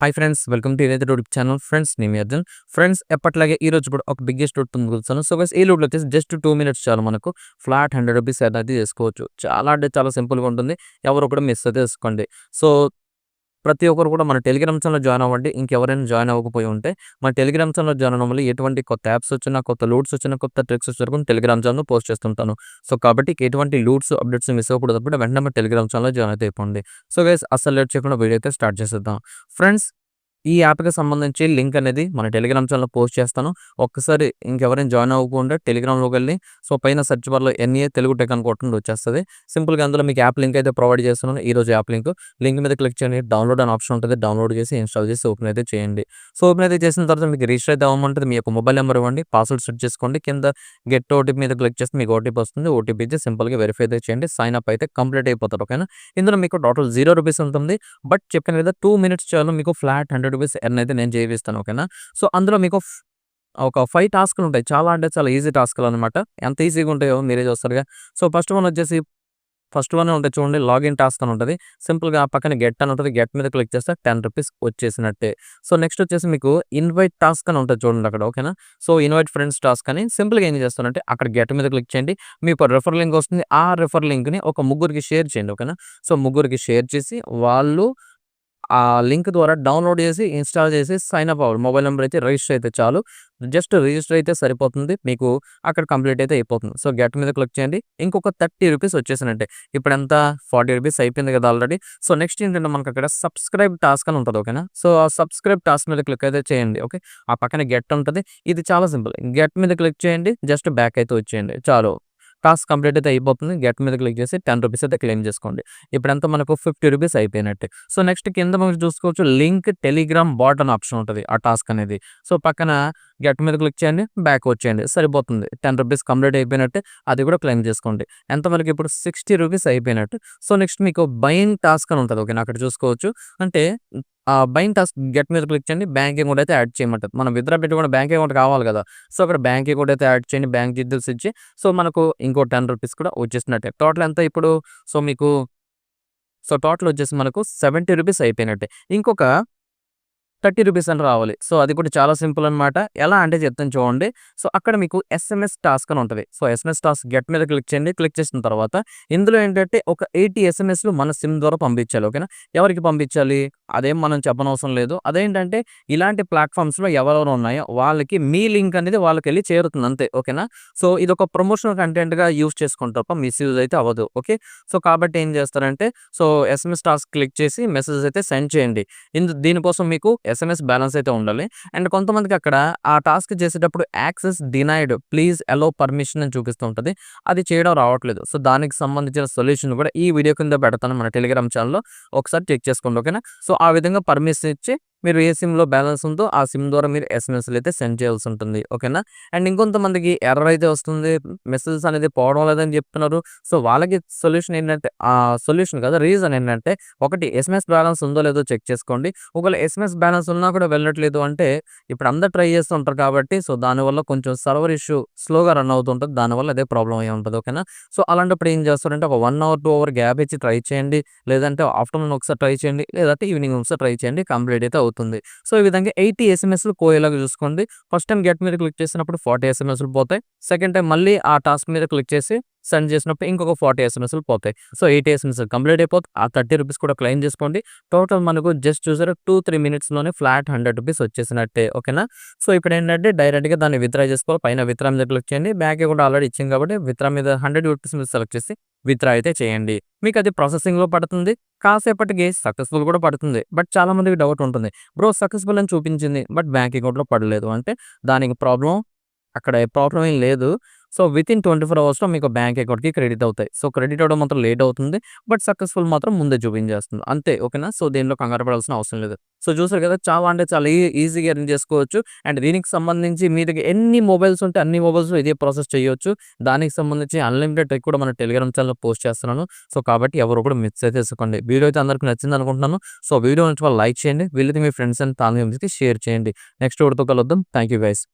Hi friends welcome to ఏదైతే YouTube channel friends నేను Arjun friends ఎప్పటిలాగే ఈ రోజు కూడా ఒక బిగ్గెస్ట్ రూట్ పొందుకొచ్చాను సో గైస్ ఈ రూట్లో వచ్చేసి జస్ట్ టూ మినిట్స్ చాలు మనకు. ఫ్లాట్ హండ్రెడ్ రూపీస్ అనేది చేసుకోవచ్చు చాలా అంటే చాలా సింపుల్గా ఉంటుంది. ఎవరు కూడా మిస్ అయితే చేసుకోండి సో ప్రతి ఒక్కరు కూడా మన టెలిగ్రామ్ ఛానల్ జాయిన్ అవ్వండి. ఇంకెవరైనా జాయిన్ అవ్వకపోయి ఉంటే మన టెలిగ్రామ్ ఛానల్ జాయిన్ అవ్వడం వల్ల ఎటువంటి కొత్త యాప్స్ వచ్చినా కొత్త లూట్స్ వచ్చినా కొత్త ట్రిక్స్ వచ్చినా టెలిగ్రామ్ ఛానల్ పోస్ట్ చేస్తుంటాను. సో కాబట్టి ఎటువంటి లూట్స్ అప్డేట్స్ మిస్ అవ్వకూడదు. వెంటనే మన టెలిగ్రామ్ ఛానల్ జాయిన్ అయితే అయిపోండి సో గైస్ అసలు లేట్ చేయకుండా వీడియో అయితే స్టార్ట్ చేసేద్దాం. ఫ్రెండ్స్ ఈ యాప్‌కి సంబంధించి లింక్ అనేది మన టెలిగ్రామ్ ఛానెల్‌లో పోస్ట్ చేస్తాను. ఒక్కసారి ఇంకెవరైనా జాయిన్ అవ్వకుండా టెలిగ్రామ్‌లోకెళ్ళి సో, పైన సెర్చ్ బార్‌లో ఎన్‌ఏ తెలుగు టెక్ అని వచ్చేస్తుంది సింపుల్‌గా అందులో మీకు యాప్ లింక్ అయితే ప్రొవైడ్ చేస్తున్నాను. రోజు యాప్ లింక్. లింక్ మీద క్లిక్ చేయండి. డౌన్‌లోడ్ అని ఆప్షన్ ఉంటుంది. డౌన్‌లోడ్ చేసి ఇన్‌స్టాల్ చేసి ఓపెన్ అయితే చేయండి. సో, ఓపెన్ అయితే చేసిన తర్వాత మీకు రిజిస్టర్ అయితే అవ్వమంటుంది మీ యొక్క మొబైల్ నెంబర్ ఇవ్వండి. పాస్వర్డ్ సెట్ చేసుకోండి. కింద గెట్ ఓటీపీ మీద క్లిక్ చేస్తే మీకు ఓటీపీ వస్తుంది. ఓటీపీ ఇచ్చి సింపుల్‌గా వెరిఫై అయితే చేయండి. సైన్ అప్ అయితే కంప్లీట్ అయిపోతారు. ఓకేనా? ఇందులో మీకు టోటల్ జీరో రూపీస్ ఉంటుంది. బట్ చెప్పిన కదా టూ మినిట్స్ చాలు మీకు ఫ్లాట్ హండ్రెడ్ రూపీస్ ఎర్న్ అయితే నేను చేయిస్తాను ఓకేనా? సో, అందులో మీకు ఒక ఫైవ్ టాస్క్‌లు ఉంటాయి. చాలా అంటే చాలా ఈజీ టాస్క్‌లు అనమాట. ఎంత ఈజీగా ఉంటాయో మీరే చూస్తారుగా. సో, ఫస్ట్ వన్ వచ్చేసి ఫస్ట్ వన్ ఉంటుంది చూడండి లాగిన్ టాస్క్ అని ఉంటుంది. సింపుల్‌గా పక్కన గెట్ అని ఉంటుంది. గెట్ మీద క్లిక్ చేస్తే 10 రూపీస్ వచ్చేసినట్టే. సో, నెక్స్ట్ వచ్చేసి మీకు ఇన్వైట్ టాస్క్ అని ఉంటుంది చూడండి అక్కడ. ఓకేనా? సో, ఇన్వైట్ ఫ్రెండ్స్ టాస్క్ అని సింపుల్‌గా ఏం చేస్తారంటే అక్కడ గెట్ మీద క్లిక్ చేయండి. మీకు రిఫర్ లింక్ వస్తుంది. ఆ రిఫర్ లింక్‌ని ఒక ముగ్గురికి షేర్ చేయండి. ఓకేనా? సో, ముగ్గురికి షేర్ చేసి వాళ్ళు ఆ లింక్ ద్వారా డౌన్‌లోడ్ చేసి, ఇన్‌స్టాల్ చేసి సైన్ అప్ అవ్వాలి. మొబైల్ నెంబర్ అయితే రిజిస్టర్ అయితే చాలు. జస్ట్ రిజిస్టర్ అయితే సరిపోతుంది. మీకు అక్కడ కంప్లీట్ అయితే అయిపోతుంది. సో, గెట్ మీద క్లిక్ చేయండి. ఇంకొక 30 రూపీస్ వచ్చేసినట్టే. ఇప్పుడెంత 40 రూపీస్ అయిపోయింది కదా ఆల్రెడీ. సో, నెక్స్ట్ ఏంటంటే మనకు అక్కడ సబ్స్క్రైబ్ టాస్క్ అని ఉంటుంది ఓకేనా? సో, ఆ సబ్స్క్రైబ్ టాస్క్ మీద క్లిక్ అయితే చేయండి. ఓకే. ఆ పక్కన గెట్ ఉంటుంది ఇది చాలా సింపుల్. గెట్ మీద క్లిక్ చేయండి. జస్ట్ బ్యాక్ అయితే వచ్చేయండి. చాలు. టాస్క్ కంప్లీట్ అయితే అయిపోతుంది. గెట్ మీద క్లిక్ చేసి 10 రూపీస్ అయితే క్లెయిమ్ చేసుకోండి. ఇప్పుడంతా మనకు 50 రూపీస్ అయిపోయినట్టే. సో, నెక్స్ట్ కింద మనం చూసుకోవచ్చు లింక్ టెలిగ్రామ్ బాట్ అని ఆప్షన్ ఉంటుంది ఆ టాస్క్ అనేది. సో, పక్కన గెట్ మీద క్లిక్ చేయండి. బ్యాక్ వచ్చేయండి. సరిపోతుంది. 10 రూపీస్ కంప్లీట్ అయిపోయినట్టు అది కూడా క్లెయిమ్ చేసుకోండి. ఎంత మనకి ఇప్పుడు 60 రూపీస్ అయిపోయినట్టు. సో, నెక్స్ట్ మీకు బయింగ్ టాస్క్ అని ఉంటుంది ఓకే అక్కడ చూసుకోవచ్చు. అంటే ఆ బయింగ్ టాస్క్ గెట్ మీద క్లిక్ చేయండి. బ్యాంక్ అకౌంట్ అయితే యాడ్ చేయమంటది. మనం విత్‌డ్రా పెట్టుకున్న బ్యాంక్ అకౌంట్ కావాలి కదా! సో, అక్కడ బ్యాంక్ అకౌంట్ అయితే యాడ్ చేయండి. బ్యాంక్ డీటెయిల్స్ ఇచ్చి సో, మనకు ఇంకో 10 రూపీస్ కూడా వచ్చేసినట్టే. టోటల్ ఎంత ఇప్పుడు సో, మీకు సో, టోటల్ వచ్చేసి మనకు 70 రూపీస్ అయిపోయినట్టే. ఇంకొక 30 రూపీస్ అని రావాలి. సో, అది కూడా చాలా సింపుల్ అనమాట. ఎలా అంటే చెప్తాను చూడండి. సో, అక్కడ మీకు ఎస్ఎంఎస్ టాస్క్ అని ఉంటుంది సో, ఎస్ఎంఎస్ టాస్క్ గెట్ మీద క్లిక్ చేయండి. క్లిక్ చేసిన తర్వాత ఇందులో ఏంటంటే ఒక 80 ఎస్ఎంఎస్‌లు మన సిమ్ ద్వారా పంపించాలి. ఓకేనా? ఎవరికి పంపించాలి? అదేం మనం చెప్పనవసరం లేదు. అదేంటంటే ఇలాంటి ప్లాట్‌ఫార్మ్స్‌లో ఎవరెవరు ఉన్నాయో వాళ్ళకి మీ లింక్ అనేది వాళ్ళకి వెళ్ళి చేరుతుంది అంతే. ఓకేనా? సో, ఇది ఒక ప్రమోషనల్ కంటెంట్‌గా యూజ్ చేసుకోండి తప్ప మిస్‌యూజ్ అయితే అవ్వదు. ఓకే. సో, కాబట్టి ఏం చేస్తారంటే సో, ఎస్ఎంఎస్ టాస్క్ క్లిక్ చేసి మెసేజ్ అయితే సెండ్ చేయండి. ఇందు దీనికోసం మీకు ఎస్ఎంఎస్ బ్యాలెన్స్ అయితే ఉండాలి. అండ్ కొంతమందికి అక్కడ ఆ టాస్క్ చేసేటప్పుడు access denied please allow permission అని చూపిస్తూ ఉంటుంది అది చేయడం రావట్లేదు. సో, దానికి సంబంధించిన సొల్యూషన్ కూడా ఈ వీడియో కింద పెడతాను మన టెలిగ్రామ్ ఛానల్లో ఒకసారి చెక్ చేసుకోండి. ఓకేనా? సో, ఆ విధంగా పర్మిషన్ ఇచ్చి మీరు ఏ సిమ్‌లో బ్యాలెన్స్ ఉందో ఆ సిమ్ ద్వారా మీరు ఎస్ఎంఎస్‌లు అయితే సెండ్ చేయాల్సి ఉంటుంది. ఓకేనా? అండ్ ఇంకొంతమందికి ఎర్రర్ అయితే వస్తుంది. మెసేజెస్ అనేది పోవడం లేదని చెప్తున్నారు. సో, వాళ్ళకి సొల్యూషన్ ఏంటంటే ఆ సొల్యూషన్ కదా రీజన్ ఏంటంటే ఒకటి ఎస్ఎంఎస్ బ్యాలెన్స్ ఉందో లేదో చెక్ చేసుకోండి. ఒకవేళ ఎస్ఎంఎస్ బ్యాలెన్స్ ఉన్నా కూడా వెళ్ళట్లేదు అంటే ఇప్పుడు అందరు ట్రై చేస్తూ ఉంటారు కాబట్టి సో, దానివల్ల కొంచెం సర్వర్ ఇష్యూ స్లోగా రన్ అవుతుంటుంది దానివల్ల అదే ప్రాబ్లమ్ అయ్యి ఉంటుంది ఓకేనా? సో, అలాంటప్పుడు ఏం చేస్తారంటే ఒక one hour, two hour gap ఇచ్చి ట్రై చేయండి. లేదంటే ఆఫ్టర్‌నూన్ ఒకసారి ట్రై చేయండి. లేదంటే ఈవినింగ్ ఒకసారి ట్రై చేయండి. కంప్లీట్ అయితే అవుతుంది. సో, ఈ విధంగా 80 ఎస్ఎంఎస్‌లు పోయేలాగా చూసుకోండి. ఫస్ట్ టైం గెట్ మీద క్లిక్ చేసినప్పుడు 40 ఎస్ఎంఎస్‌లు పోతాయి. సెకండ్ టైం మళ్ళీ ఆ టాస్క్ మీద క్లిక్ చేసి సెండ్ చేసినప్పుడు ఇంకొక 40 ఎస్ఎంఎస్‌లు పోతాయి. సో, 80 ఎస్ఎంఎస్ కంప్లీట్ అయిపోతుంది. ఆ 30 రూపీస్ కూడా క్లెయిమ్ చేసుకోండి. టోటల్ మనకు జస్ట్ చూసారు టూ త్రీ మినిట్స్‌లోనే ఫ్లాట్ 100 రూపీస్ వచ్చేసినట్టే. ఓకేనా? సో, ఇప్పుడేంటంటే డైరెక్ట్‌గా దాన్ని విత్‌డ్రా చేసుకోవాలి. పైన విత్రా మీద క్లిక్ చేయండి. బ్యాంక్ కూడా ఆల్రెడీ ఇచ్చింది కాబట్టి విత్రా మీద 100 రూపీస్ మీద సెలెక్ట్ చేసి విత్‌డ్రా అయితే చేయండి. మీకు అది ప్రాసెసింగ్‌లో పడుతుంది. కాసేపటికి సక్సెస్‌ఫుల్ కూడా పడుతుంది. బట్ చాలా మందికి డౌట్ ఉంటుంది. బ్రో సక్సెస్‌ఫుల్ అని చూపించింది. బట్ బ్యాంక్ అకౌంట్‌లో పడలేదు అంటే దానికి ప్రాబ్లం అక్కడ ప్రాబ్లం ఏం లేదు. సో, వితిన్ 24 అవర్స్‌లో మీకు బ్యాంక్ అకౌంట్‌కి క్రెడిట్ అవుతాయి. సో, క్రెడిట్ అవ్వడం మాత్రం లేట్ అవుతుంది. బట్ సక్సెస్‌ఫుల్ మాత్రం ముందే చూపించేస్తుంది. అంతే. ఓకేనా? సో, దీనిలో కంగారు పడాల్సిన అవసరం లేదు. సో, చూసారు కదా! చాలా అంటే చాలా ఈజీగా ఎర్న్ చేసుకోవచ్చు. అండ్ దీనికి సంబంధించి మీ దగ్గర ఎన్ని మొబైల్స్ ఉంటే అన్ని మొబైల్స్‌లో ఇదే ప్రాసెస్ చేయొచ్చు. దానికి సంబంధించి అన్‌లిమిటెడ్ కూడా మన టెలిగ్రామ్ ఛానెల్‌లో పోస్ట్ చేస్తున్నాను. సో, కాబట్టి ఎవరు కూడా మిస్ అయితే చేసుకోండి. వీడియో అయితే అందరికీ నచ్చింది అనుకుంటున్నాను. సో, వీడియో నచ్చిన లైక్ చేయండి. వీలైతే మీ ఫ్రెండ్స్ అండ్ ఫ్యామిలీ మెంబర్స్‌కి షేర్ చేయండి. నెక్స్ట్ ఒకటితో కలుద్దాం. Thank you guys.